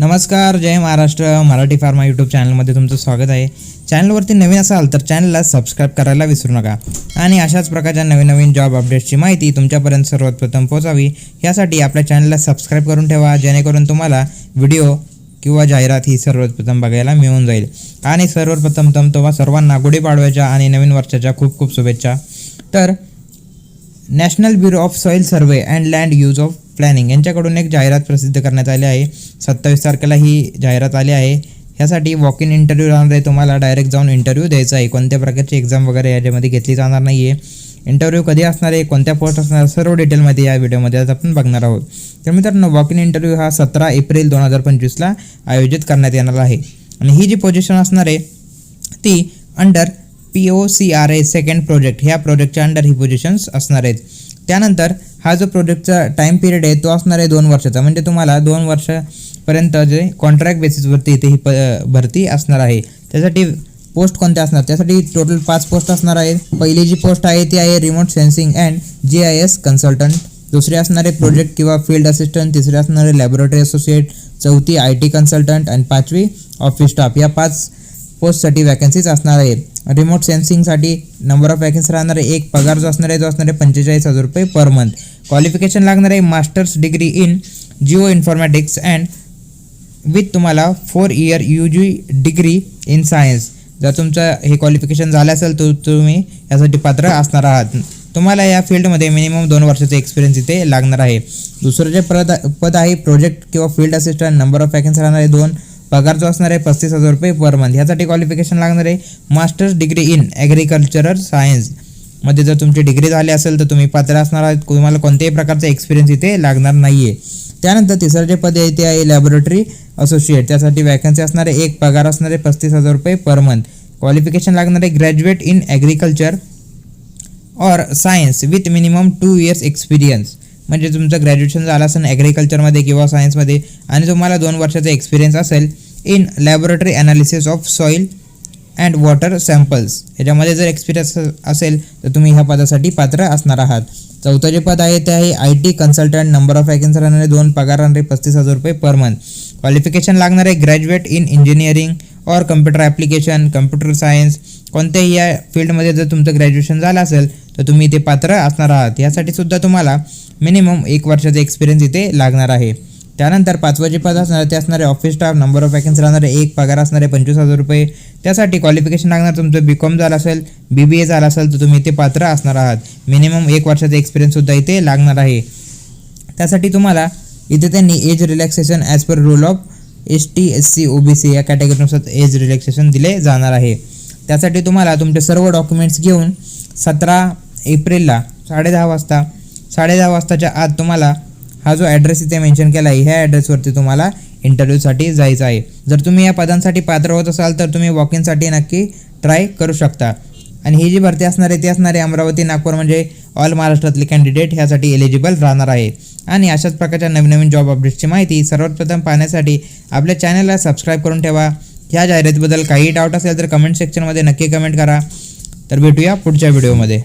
नमस्कार जय Maharashtra Marathi pharma YouTube चॅनलमध्ये तुमचं स्वागत आहे. चॅनलवरती नवीन असाल तर चॅनलला सबस्क्राईब करायला विसरू नका. आणि अशाच प्रकारच्या नवीन नवीन जॉब अपडेट्सची माहिती तुमच्यापर्यंत सर्वात प्रथम पोहोचावी. यासाठी आपल्या चॅनलला सबस्क्राईब करून ठेवा जेणेकरून तुम्हाला व्हिडिओ किंवा जाहिरात ही सर्वप्रथम बघायला मिळून जाईल. आणि सर्वप्रथम तम तुम्हा सर्वांना गुढीपाडव्याच्या आणि नवीन वर्षाच्या खूप खूप शुभेच्छा. तर national bureau of soil survey and land use of planning यांच्याकडून एक जाहिरात प्रसिद्ध करण्यात आली आहे. सत्तावीस तारखेला ही जाहिरात आली आहे. ह्यासाठी वॉक इन इंटरव्ह्यू राहणार आहे. तुम्हाला डायरेक्ट जाऊन इंटरव्ह्यू द्यायचा आहे. कोणत्या प्रकारची एक्झाम वगैरे याच्यामध्ये घेतली जाणार नाही आहे इंटरव्ह्यू कधी असणार आहे? कोणत्या पोस्ट असणार? सर्व डिटेलमध्ये या व्हिडिओमध्ये आज आपण बघणार आहोत. तर मित्रांनो वॉक इन इंटरव्ह्यू हा सतरा एप्रिल दोन हजार पंचवीसला आयोजित करण्यात येणार आहे. आणि ही जी पोझिशन असणार आहे ती under P O C R A second project ह्या प्रोजेक्टच्या अंडर ही पोझिशन्स असणार आहेत. त्यानंतर हा जो प्रोजेक्टचा टाईम पिरियड आहे तो असणार आहे दोन वर्षाचा. म्हणजे तुम्हाला दोन वर्षापर्यंत जे कॉन्ट्रॅक्ट बेसिसवरती इथे ही प भरती असणार आहे. त्यासाठी पोस्ट कोणत्या असणार? त्यासाठी टोटल पाच पोस्ट असणार आहेत. पहिली जी पोस्ट आहे ती आहे remote sensing and G I S consultant दुसरी असणारे प्रोजेक्ट किंवा फील्ड असिस्टंट तिसरी असणारे लॅबोरेटरी असोसिएट चौथी आय टी कन्सल्टंट आणि पाचवी ऑफिस स्टाफ या पाच पोस्टसाठी वॅकन्सीज असणार आहेत. रिमोट सेन्सिंगसाठी नंबर ऑफ वॅकन्सी राहणार आहे एक पगार जो असणार आहे जो असणार आहे पंचेचाळीस हजार रुपये पर मंथ क्वालिफिकेशन लागणार आहे masters degree in geo informatics and with तुम्हाला four year U G degree in science जर तुमचं हे क्वालिफिकेशन झालं असेल तर तुम्ही यासाठी पात्र असणार आहात. तुम्हाला या फील्डमध्ये मिनिमम दोन वर्षाचा एक्सपिरियन्स इथे लागणार आहे. दुसरं जे पद पद आहे प्रोजेक्ट किंवा field assistant number of vacancy राहणार आहे दोन. पगार जो असणार आहे पस्तीस हजार रुपये पर मंथ ह्यासाठी क्वालिफिकेशन लागणार आहे मास्टर्स डिग्री इन ॲग्रिकल्चरल सायन्समध्ये जर तुमची डिग्री झाली असेल तर तुम्ही पात्र असणार आहात. तुम्हाला कोणत्याही प्रकारचा एक्सपिरियन्स इथे लागणार नाही आहे त्यानंतर तिसरं जे पद आहे ते आहे लॅबोरेटरी असोसिएट त्यासाठी वॅकन्सी असणारे एक पगार असणारे पस्तीस हजार रुपये पर मंथ क्वालिफिकेशन लागणार आहे graduate in agriculture or science with minimum two years experience म्हणजे तुमचं ग्रॅज्युएशन झालं असेल ॲग्रिकल्चरमध्ये किंवा सायन्समध्ये आणि तुम्हाला दोन वर्षाचा एक्सपिरियन्स असेल in laboratory analysis of soil and water samples ह्याच्यामध्ये जर एक्सपिरियन्स असेल तर तुम्ही ह्या पदासाठी पात्र असणार आहात. चौथं जे पद आहे ते आहे I T consultant number of vacancy राहणारे दोन पगार राहणारे पस्तीस हजार रुपये पर मंथ क्वालिफिकेशन लागणार आहे graduate in engineering or computer application computer science कोणत्याही या फील्डमध्ये जर तुमचं ग्रॅज्युएशन झालं असेल तर तुम्ही ते पात्र असणार आहात. यासाठी सुद्धा तुम्हाला मिनिमम एक वर्षाचा एक्सपिरियन्स इथे लागणार आहे. त्यानंतर पाचवं जे पद असणार ते असणारे office staff number of vacancy राहणारे एक पगार असणारे पंचवीस हजार रुपये. त्यासाठी क्वालिफिकेशन लागणार तुमचं बी कॉम झालं असेल बी बी ए झालं असेल तर तुम्ही इथे पात्र असणार आहात. मिनिमम एक वर्षाचा एक्सपिरियन्ससुद्धा इथे लागणार आहे. त्यासाठी तुम्हाला इथे त्यांनी age relaxation as per rule of S T S C O B C या कॅटेगरीनुसार एज रिलॅक्सेशन दिले जाणार आहे. त्यासाठी तुम्हाला तुमचे सर्व डॉक्युमेंट्स घेऊन सतरा एप्रिलला साडेदहा वाजता साडेदहा वाजताच्या आत तुम्हाला हा जो ॲड्रेस इथे मेन्शन केला आहे ह्या ॲड्रेसवरती तुम्हाला इंटरव्ह्यूसाठी जायचं आहे. जर तुम्ही या पदांसाठी पात्र होत असाल तर तुम्ही वॉक इनसाठी नक्की ट्राय करू शकता. आणि ही जी भरती असणार आहे ती असणार आहे अमरावती नागपूर म्हणजे ऑल महाराष्ट्रातले कॅन्डिडेट ह्यासाठी एलिजिबल राहणार आहे. आणि अशाच प्रकारच्या नवीन नवीन जॉब अपडेट्सची माहिती सर्वात प्रथम पाहण्यासाठी आपल्या चॅनलला सबस्क्राईब करून ठेवा. ह्या जाहिरातीबद्दल काही डाऊट असेल तर कमेंट सेक्शनमध्ये नक्की कमेंट करा. तर भेटूया पुढच्या व्हिडिओमध्ये